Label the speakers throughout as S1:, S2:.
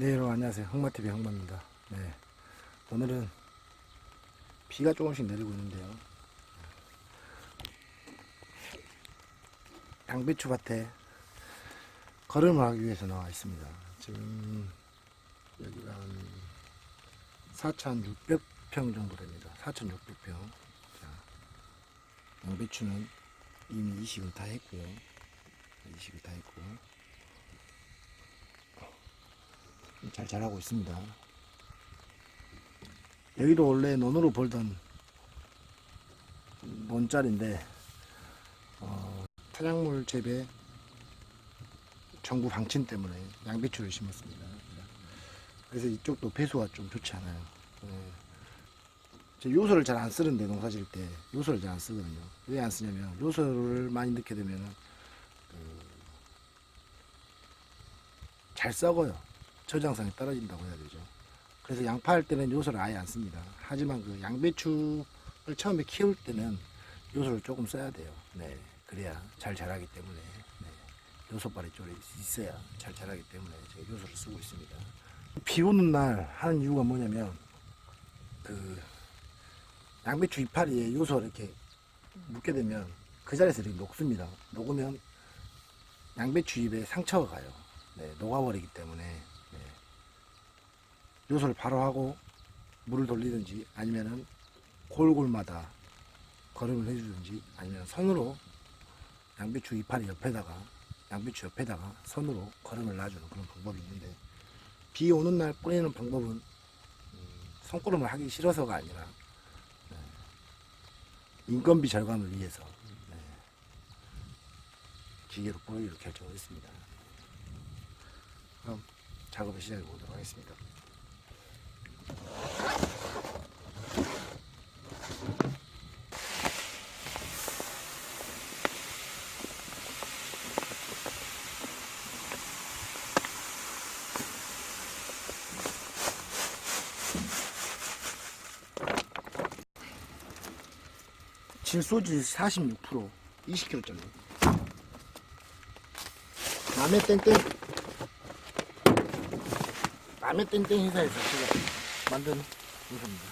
S1: 네, 여러분 안녕하세요. 흑마TV 흑마입니다. 네. 오늘은 비가 조금씩 내리고 있는데요. 양배추 밭에 걸음을 하기 위해서 나와 있습니다. 지금 여기가 한 4,600평 정도 됩니다. 4,600평. 자, 양배추는 이미 이식을 다 했고요. 이식을 다 했고. 잘 자라고 있습니다. 여기도 원래 논으로 벌던 논자리인데 어, 타작물 재배 정부 방침 때문에 양배추를 심었습니다. 그래서 이쪽도 배수가 좀 좋지 않아요. 예. 저 요소를 잘 안 쓰는데 농사 지을 때 요소를 잘 안 쓰거든요. 왜 안 쓰냐면 요소를 많이 넣게 되면은 그, 잘 썩어요. 저장성이 떨어진다고 해야 되죠. 그래서 양파할 때는 요소를 아예 안 씁니다. 하지만 그 양배추를 처음에 키울 때는 요소를 조금 써야 돼요. 네, 그래야 잘 자라기 때문에 네, 요소발이 좀 있어야 잘 자라기 때문에 제가 요소를 쓰고 있습니다. 비 오는 날 하는 이유가 뭐냐면 그 양배추 이파리에 요소를 이렇게 묻게 되면 그 자리에서 이렇게 녹습니다. 녹으면 양배추 잎에 상처가 가요. 네, 녹아버리기 때문에 네. 요소를 바로 하고 물을 돌리든지 아니면은 골골마다 걸음을 해주든지 아니면 손으로 양배추 이파리 옆에다가 양배추 옆에다가 손으로 걸음을 놔주는 그런 방법이 있는데 비 오는 날 뿌리는 방법은 음, 손걸음을 하기 싫어서가 아니라 네, 인건비 절감을 위해서 네, 기계로 뿌리기로 결정을 했습니다. 그럼 작업을 시작해 보도록 하겠습니다. 질소질 46% 20kg짜리. 남의 땡땡 남의 땡땡 회사에서 제가 만든 요소입니다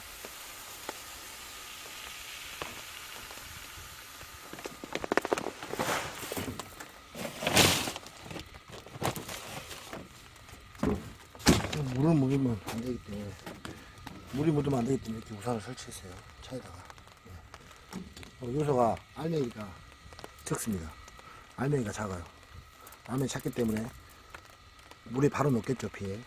S1: 물을 묻으면 안 되기 때문에 물이 묻으면 안 되기 때문에 이렇게 우산을 설치했어요 차에다가 어, 요소가 알맹이가 적습니다. 알맹이가 작아요. 알맹이 작기 때문에 물이 바로 녹겠죠, 피에.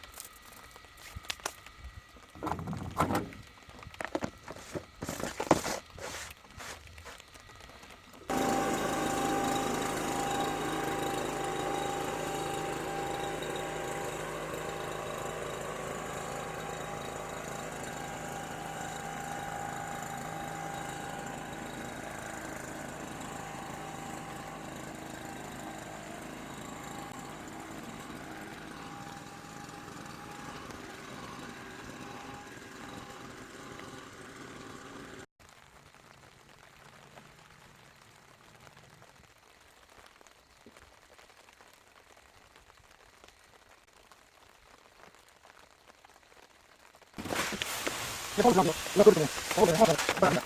S1: 超级大的一个一个盒子中间然不然的。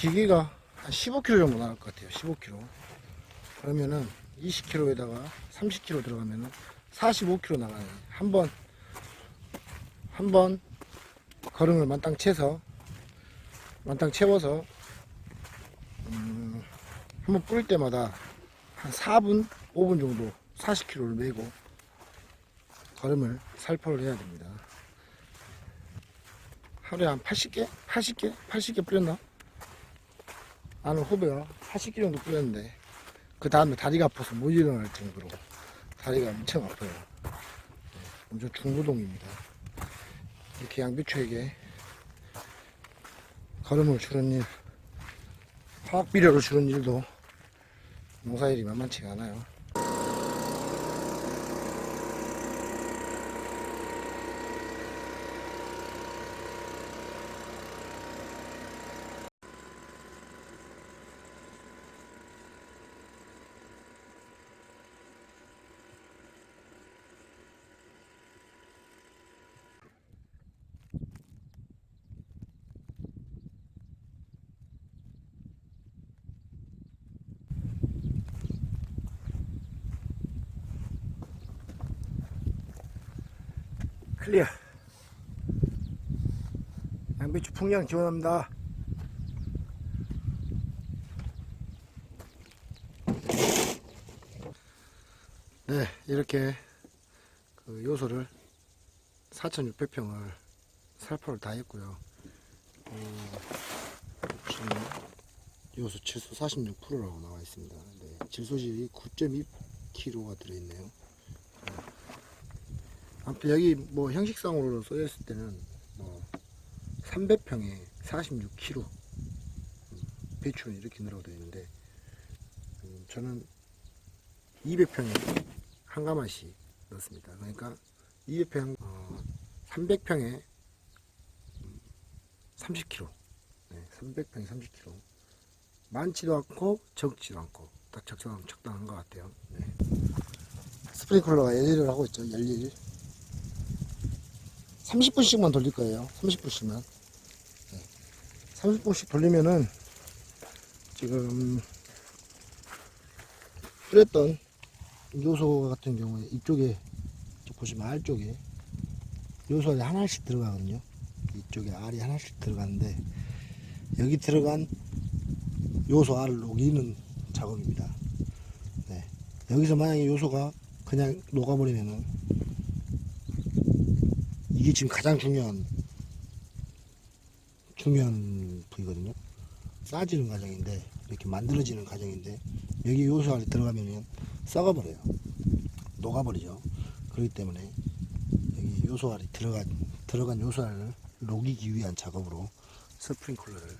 S1: 기계가 한 15kg 정도 나올 것 같아요. 15kg. 그러면은 20kg에다가 30kg 들어가면은 45kg 나가요. 한 번, 한 번 걸음을 만땅 채서, 만땅 채워서, 음, 한번 뿌릴 때마다 한 4분, 5분 정도 40kg를 메고 걸음을 살포를 해야 됩니다. 하루에 한 80개? 80개? 80개 뿌렸나? 아는 후배가 80개 정도 뿌렸는데 그 다음에 다리가 아파서 못 일어날 정도로 다리가 엄청 아파요. 네, 엄청 중부동입니다. 이렇게 양배추에게 걸음을 주는 일, 화학 비료를 주는 일도 농사일이 만만치가 않아요. 클리어. 양배추 풍량 지원합니다. 네, 이렇게 그 요소를 4,600평을 살포를 다 했고요. 어, 지금 요소 질소 46%라고 나와 있습니다. 네, 질소질이 9.2kg가 들어있네요. 아무튼 여기 뭐 형식상으로 써져 있을 때는 뭐 300평에 46kg 배추는 이렇게 넣으라고 되어 있는데 음, 저는 200평에 한 가마씩 넣습니다. 그러니까 200평 어, 300평에 30kg 네, 300평에 30kg 많지도 않고 적지도 않고 딱 적당한, 적당한 것 같아요. 네. 스프링클러가 열일을 하고 있죠. 열일 30분씩만 돌릴 거예요. 30분씩만. 30분씩 돌리면은 지금 뿌렸던 요소 같은 경우에 이쪽에 이쪽 보시면 알 쪽에 요소알이 하나씩 들어가거든요. 이쪽에 알이 하나씩 들어가는데 여기 들어간 요소 알을 녹이는 작업입니다. 네. 여기서 만약에 요소가 그냥 녹아버리면은 이게 지금 가장 중요한 중요한 부위거든요. 싸지는 과정인데 이렇게 만들어지는 과정인데 여기 요소 안에 들어가면 썩어버려요. 녹아버리죠. 그렇기 때문에 여기 요소 알이 들어간 들어간 요소 알을 녹이기 위한 작업으로 스프링클러를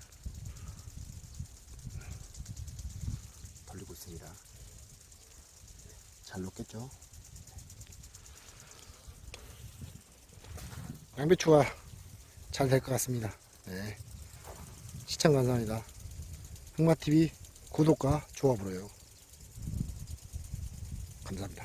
S1: 돌리고 있습니다. 잘 녹겠죠? 양배추가 잘 될 것 같습니다. 네. 시청 감사합니다. 흑마TV 구독과 좋아 불어요. 감사합니다.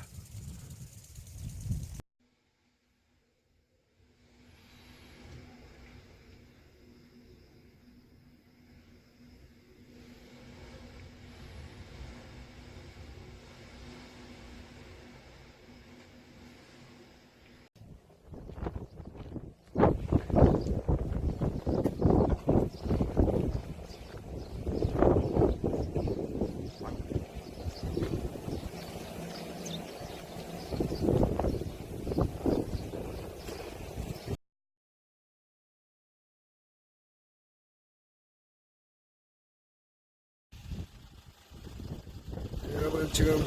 S1: 여러분 지금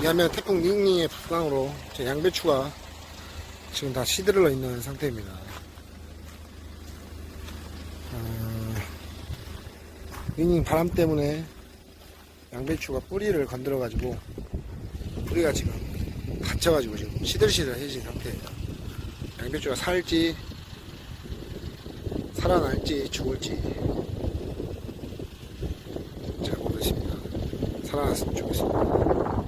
S1: 미얀마 태풍 닝닝의 북상으로 제 양배추가 지금 다 시들어 있는 상태입니다. 어, 닝닝 바람 때문에 양배추가 뿌리를 건드려 가지고 뿌리가 지금 갇혀가지고 지금 시들시들해진 상태예요. 양배추가 살지 살아날지 죽을지 잘모